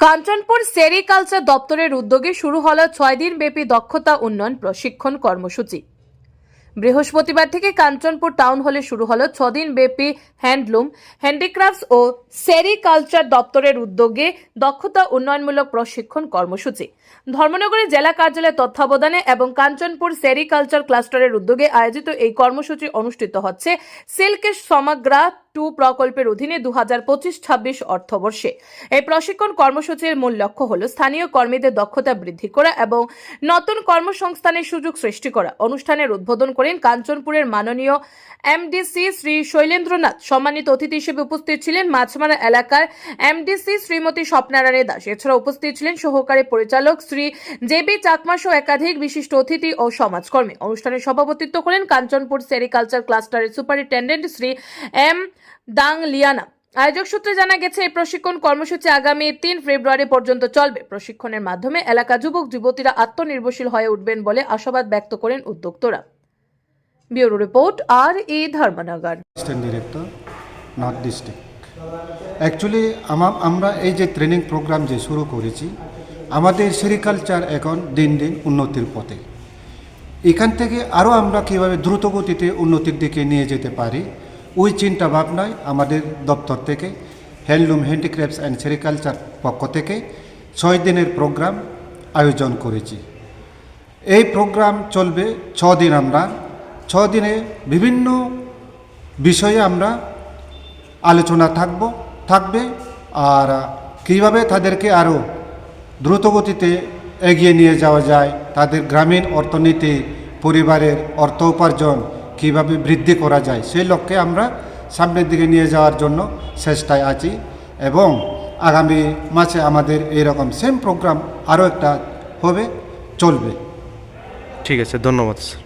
Kanchanpur sericulture দপ্তরের উদ্যোগে শুরু হলো ছয় দিন ব্যাপী দক্ষতা উন্নয়ন প্রশিক্ষণ কর্মসূচি। বৃহস্পতিবার থেকে কাঞ্চনপুর টাউন হলে শুরু হলো ছদিন ব্যাপী হ্যান্ডলুম, হ্যান্ডিক্রাফটস ও সেরিকালচার দপ্তরের উদ্যোগে দক্ষতা উন্নয়নমূলক প্রশিক্ষণ কর্মসূচি। ধর্মনগরে জেলা কার্যালয়ের তত্ত্বাবধানে এবং কাঞ্চনপুর সেরিকালচার ক্লাস্টারের উদ্যোগে আয়োজিত এই কর্মসূচি অনুষ্ঠিত হচ্ছে সিল্কের সমগ্রা টু প্রকল্পের অধীনে দু হাজার পঁচিশ ছাব্বিশ অর্থবর্ষে। এই প্রশিক্ষণ কর্মসূচির মূল লক্ষ্য হল স্থানীয় কর্মীদের দক্ষতা বৃদ্ধি করা এবং নতুন কর্মসংস্থানের সুযোগ সৃষ্টি করা। অনুষ্ঠানের উদ্বোধন করেন কাঞ্চনপুরের মাননীয় এমডিসি শ্রী শৈলেন্দ্রনাথ। সম্মানিত অতিথি হিসেবে উপস্থিত ছিলেন মাছমারা এলাকার এমডিসি শ্রীমতী স্বপ্নারায়ণী দাস। এছাড়া উপস্থিত ছিলেন সহকারী পরিচালক শ্রী জেবি চাকমা সহ একাধিক বিশিষ্ট অতিথি ও সমাজকর্মী। অনুষ্ঠানে সভাপতিত্ব করেন কাঞ্চনপুর সেরিকালচার ক্লাস্টারের সুপারিনটেন্ডেন্ট শ্রী এম দাং লিয়ানা। আয়োজক সূত্রে জানা গেছে, এই প্রশিক্ষণ কর্মসূচি আগামী তিন ফেব্রুয়ারি পর্যন্ত চলবে। প্রশিক্ষণের মাধ্যমে এলাকা যুবক, যুবতীরা আত্মনির্ভরশীল হয়ে উঠবেন বলে আশাবাদ ব্যক্ত করেন উদ্যোক্তরা। ব্যুরো রিপোর্ট আর এ Dharmanagar director, north district. Actually আমরা এই যে ট্রেনিং প্রোগ্রাম যে শুরু করেছি, আমাদের সেরিকালচার এখন দিন দিন উন্নতির পথে। এখান থেকে আরও আমরা কীভাবে দ্রুতগতিতে উন্নতির দিকে নিয়ে যেতে পারি ওই চিন্তা ভাবনায় আমাদের দপ্তর থেকে, হ্যান্ডলুম হ্যান্ডিক্রাফটস অ্যান্ড সেরিকালচার পক্ষ থেকে ছয় দিনের প্রোগ্রাম আয়োজন করেছি। এই প্রোগ্রাম চলবে ছ দিন আমরা। ছ দিনে বিভিন্ন বিষয়ে আমরা আলোচনা থাকব, থাকবে আর কীভাবে তাদেরকে আরও দ্রুতগতিতে এগিয়ে নিয়ে যাওয়া যায়, তাদের গ্রামীণ অর্থনীতি, পরিবারের অর্থ উপার্জন কীভাবে বৃদ্ধি করা যায়, সেই লক্ষ্যে আমরা সামনের দিকে নিয়ে যাওয়ার জন্য চেষ্টায় আছি এবং আগামী মাসে আমাদের এইরকম সেম প্রোগ্রাম আরও একটা হবে, চলবে। ঠিক আছে, ধন্যবাদ, স্যার।